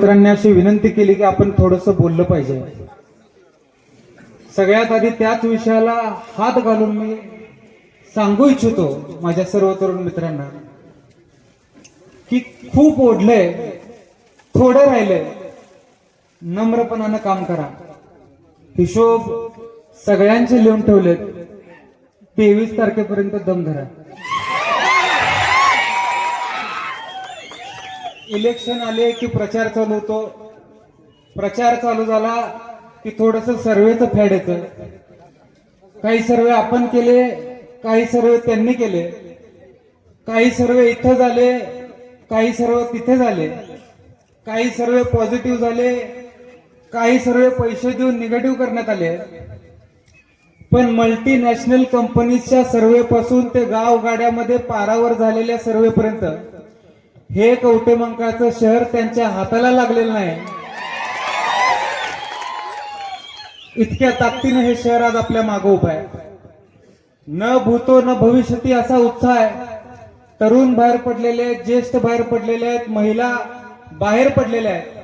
मित्रांनी अशी विनंती केली की आपण थोडस बोललं पाहिजे. सगळ्यात आधी त्याच विषयाला हात घालून मी सांगू इच्छितो माझ्या सर्व तरुण मित्रांना की खूप ओढलंय थोडं राहिलंय नम्रपणानं काम करा. हिशोब सगळ्यांचे लिहून ठेवलेत. तेवीस तारखेपर्यंत दम धरा. इलेक्शन आले की प्रचार चालू होतो. प्रचार चालू झाला की थोडस सर्वेचं फॅड येतं. काही सर्वे आपण केले काही सर्वे त्यांनी केले. काही सर्वे इथं झाले काही सर्व तिथे झाले. काही सर्वे पॉझिटिव्ह झाले काही सर्वे पैसे देऊन निगेटिव्ह करण्यात आले. पण मल्टीनॅशनल कंपनीच्या सर्वेपासून ते गाव गाड्यामध्ये पारावर झालेल्या सर्वेपर्यंत हे कवटेमंकाळचं शहर त्यांच्या हाताला लागलेलं नाही. इतक्या ताकदीनं हे शहर आज आपल्या मागं उभं आहे. न भूतो न भविष्यती असा उत्साह आहे. तरुण बाहेर पडलेले आहेत ज्येष्ठ बाहेर पडलेले आहेत महिला बाहेर पडलेल्या आहेत.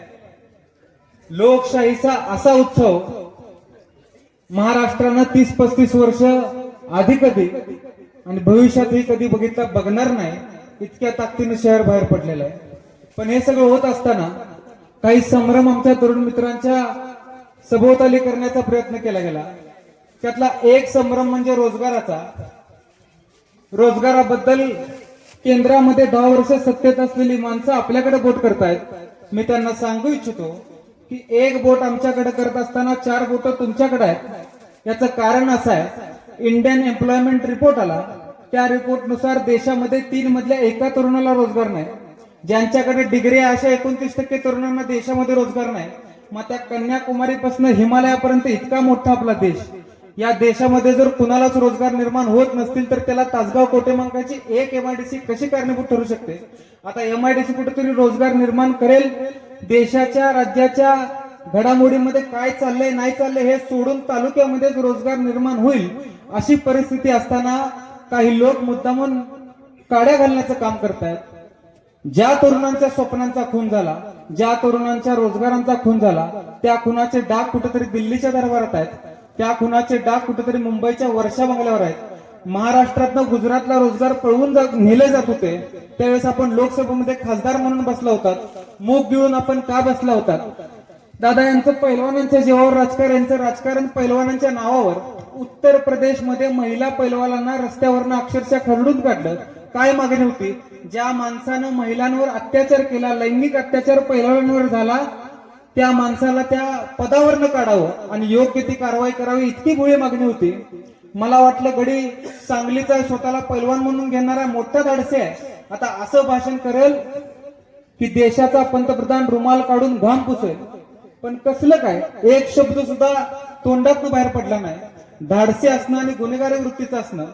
लोकशाहीचा असा उत्सव महाराष्ट्रानं तीस पस्तीस वर्ष आधी कधी आणि भविष्यातही कधी बघितला बघणार नाही. इतक्या ताकदीने शहर बाहेर पडलेलं आहे. पण हे सगळं होत असताना काही संभ्रम आमच्या तरुण मित्रांच्या सभोवताली करण्याचा प्रयत्न केला गेला. त्यातला एक संभ्रम म्हणजे रोजगाराचा. रोजगाराबद्दल केंद्रामध्ये दहा वर्ष सत्तेत असलेली माणसं आपल्याकडे बोट करतायत. मी त्यांना सांगू इच्छितो की एक बोट आमच्याकडे करत असताना चार बोट तुमच्याकडे आहेत. याचं कारण असं आहे इंडियन एम्प्लॉयमेंट रिपोर्ट आला. त्या रिपोर्टनुसार देशामध्ये तीन मधल्या एका तरुणाला रोजगार नाही. ज्यांच्याकडे डिग्री आहे अशा एकोणतीस टक्के तरुणांना देशामध्ये रोजगार नाही. मग त्या कन्याकुमारीपासून हिमालयापर्यंत इतका मोठा आपला देश. या देशामध्ये जर कुणालाच रोजगार निर्माण होत नसतील तर त्याला तासगाव कोटेमांकाची एक एमआयडीसी कशी कारणीभूत ठरू शकते? आता एमआयडीसी कुठेतरी रोजगार निर्माण करेल. देशाच्या राज्याच्या घडामोडीमध्ये काय चाललंय नाही चाललंय हे सोडून तालुक्यामध्येच रोजगार निर्माण होईल अशी परिस्थिती असताना काही लोक मुद्दामून काड्या घालण्याचं काम करतायत. ज्या तरुणांच्या स्वप्नांचा खून झाला ज्या तरुणांच्या रोजगारांचा खून झाला त्या खुनाचे डाग कुठेतरी दिल्लीच्या दरबारात आहेत त्या खुनाचे डाग कुठेतरी मुंबईच्या वर्षा बंगल्यावर आहेत. महाराष्ट्रातनं गुजरातला रोजगार पळवून नेले जात होते. त्यावेळेस आपण लोकसभेमध्ये खासदार म्हणून बसला होतात. मूग घेऊन आपण का बसला होतात? दादा यांचं पैलवानांच्या जीवावर राजकारण यांचं राजकारण पैलवानांच्या नावावर. उत्तर प्रदेशमध्ये महिला पैलवानांना रस्त्यावरनं अक्षरशः खरडून काढलं. काय मागणी होती? ज्या माणसानं महिलांवर अत्याचार केला लैंगिक अत्याचार पैलवानांवर झाला त्या माणसाला त्या पदावरनं काढावं आणि योग्य ती कारवाई करावी इतकी गोळी मागणी होती. मला वाटलं गडी सांगलीचा स्वतःला पैलवान म्हणून घेणारा मोठा धाडसे आहे. आता असं भाषण करेल की देशाचा पंतप्रधान रुमाल काढून घाम पुसेल. पण कसलं काय? एक शब्द सुद्धा तोंडात बाहेर पडला नाही. धाडसी असणं आणि गुन्हेगारी वृत्तीचं असणं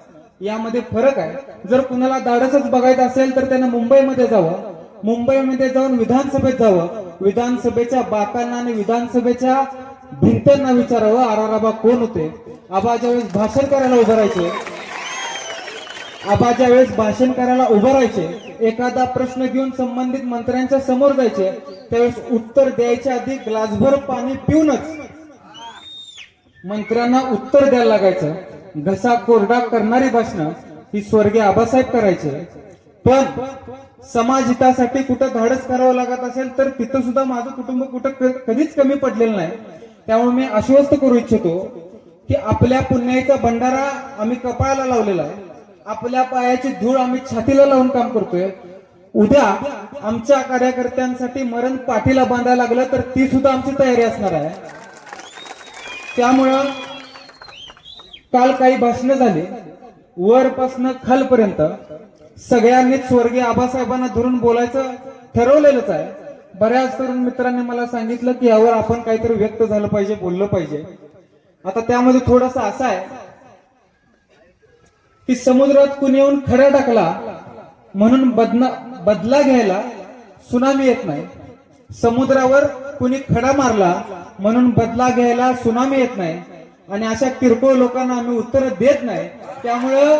यामध्ये फरक आहे. जर कुणाला धाडसच बघायचं असेल तर त्यानं मुंबईमध्ये जावं. मुंबईमध्ये जाऊन विधानसभेत जावं. विधानसभेच्या बाकांना आणि विधानसभेच्या भिंतांना विचारावं आराराबा कोण होते? आबा ज्यावेळेस भाषण करायला उभं राहायचे आबा ज्यावेळेस भाषण करायला उभं राहायचे एखादा प्रश्न घेऊन संबंधित मंत्र्यांच्या समोर जायचे त्यावेळेस उत्तर द्यायच्या आधी ग्लासभर पाणी पिऊनच मंत्र्यांना उत्तर द्यायला लागायचं. घसा कोरडा करणारी भाषणं ही स्वर्गीय आबासाहेब करायचे. पण समाज हितासाठी कुठं धाडस करावं लागत असेल तर तिथं सुद्धा माझं कुटुंब कुठं क- कधीच कमी पडलेलं नाही. त्यामुळे मी आश्वस्त करू इच्छितो की आपल्या पुण्याचा भंडारा आम्ही कपाळाला लावलेला आहे. आपल्या पायाची धूळ आम्ही छातीला लावून काम करतोय. उद्या आमच्या कार्यकर्त्यांसाठी मरण पाठीला बांधायला लागलं तर ती सुद्धा आमची तयारी असणार आहे. त्यामुळं काल काही भाषणं झाली. वरपासनं खालपर्यंत सगळ्यांनीच स्वर्गीय आबासाहेबांना धरून बोलायचं ठरवलेलंच आहे. बऱ्याच तरुण मित्रांनी मला सांगितलं की यावर आपण काहीतरी व्यक्त झालं पाहिजे बोललं पाहिजे. आता त्यामध्ये थोडस असं आहे की समुद्रात कुणी येऊन खडा टाकला म्हणून बदना बदला घ्यायला सुनामी येत नाही. समुद्रावर कुणी खडा मारला म्हणून बदला घ्यायला सुनामी येत नाही. आणि अशा किरकोळ लोकांना आम्ही उत्तर देत नाही. त्यामुळं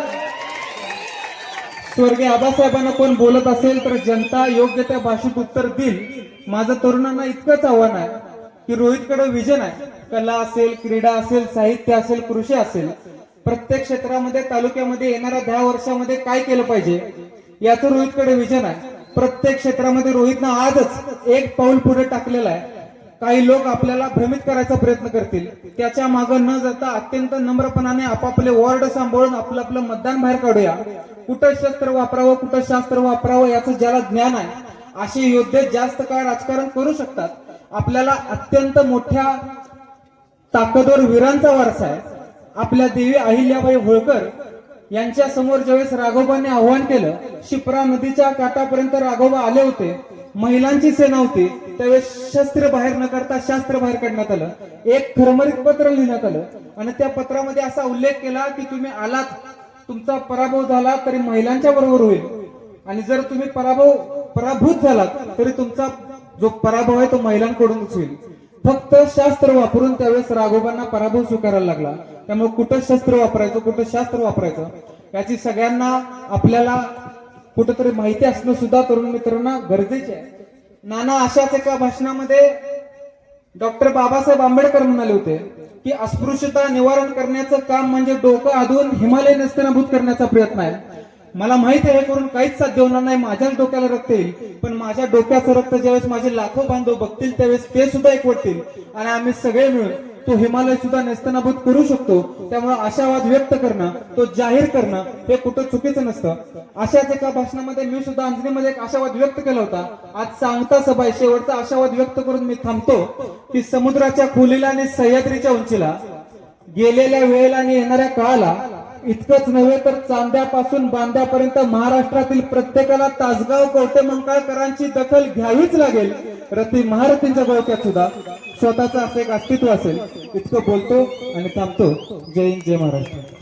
स्वर्गीय आबासाहेबांना कोण बोलत असेल तर जनता योग्य त्या भाषेत उत्तर देईल. माझं तरुणांना इतकंच आव्हान आहे की रोहितकडे विजन आहे. कला असेल क्रीडा असेल साहित्य असेल कृषी असेल. प्रत्येक क्षेत्रामध्ये तालुक्यामध्ये येणाऱ्या दहा वर्षामध्ये काय केलं पाहिजे? याचं रोहितकडे विजन आहे. प्रत्येक क्षेत्रामध्ये रोहितनं आजच एक पाऊल पुढे टाकलेलं आहे. काही लोक आपल्याला भ्रमित करायचा प्रयत्न करतील. त्याच्या मागं न जाता अत्यंत नम्रपणाने आपापले वॉर्ड सांभाळून आपलं आपलं मतदान बाहेर काढूया. कुठं शस्त्र वापरावं कुठं शास्त्र वापरावं याचं ज्याला ज्ञान आहे असे योद्धे जास्त काळ राजकारण करू शकतात. आपल्याला अत्यंत मोठ्या ताकदवर वीरांचा वारसा आहे. आपल्या देवी अहिल्याबाई होळकर यांच्या समोर ज्यावेळेस राघोबांनी आव्हान केलं शिप्रा नदीच्या काठापर्यंत राघोबा आले होते महिलांची सेना होती त्यावेळेस शस्त्र बाहेर न करता शास्त्र बाहेर काढण्यात आलं एक खरमरीत पत्र लिहिण्यात आलं आणि त्या पत्रामध्ये असा उल्लेख केला की तुम्ही आलात तुमचा पराभव झाला तरी महिलांच्या बरोबर होईल. आणि जर तुम्ही पराभव पराभूत झालात तरी तुमचा जो पराभव आहे तो महिलांकडूनच होईल. फक्त शास्त्र वापरून त्यावेळेस राघोबांना पराभव स्वीकारायला लागला. त्यामुळे कुठं शस्त्र वापरायचं कुठं शास्त्र वापरायचं याची सगळ्यांना आपल्याला कुठंतरी माहिती असणं सुद्धा तरुण मित्रांना गरजेचे आहे. नाना अशाच एका भाषणामध्ये डॉक्टर बाबासाहेब आंबेडकर म्हणाले होते की अस्पृश्यता निवारण करण्याचं काम म्हणजे डोकं आधून हिमालय नस्तनाभूत करण्याचा प्रयत्न आहे. मला माहिती आहे हे करून काहीच साध्य होणार नाही. माझ्याच डोक्याला रक्त येईल. पण माझ्या डोक्याचं रक्त ज्यावेळेस माझे लाखो बांधव बघतील त्यावेळेस ते सुद्धा एकवटतील आणि आम्ही सगळे मिळून तो हिमालय सुद्धा नेस्तनाभूत करू शकतो. त्यामुळे आशावाद व्यक्त करणं तो जाहीर करणं हे कुठं चुकीचं नसतं. अशाच एका भाषणामध्ये मी सुद्धा अंजनीमध्ये एक आशावाद व्यक्त केला होता. आज सांगता सभा आहे. शेवटचा आशावाद व्यक्त करून मी थांबतो की समुद्राच्या खोलीला आणि सह्याद्रीच्या उंचीला गेलेल्या वेळेला आणि येणाऱ्या काळाला इतकंच नव्हे तर चांद्यापासून बांद्यापर्यंत महाराष्ट्रातील प्रत्येकाला तासगाव कवटेमंकाळकरांची दखल घ्यावीच लागेल. रती महारथींच्या गोळक्यात सुद्धा. स्वतःचं असं एक अस्तित्व असेल. इतकं बोलतो आणि थांबतो. जय हिंद जय महाराष्ट्र.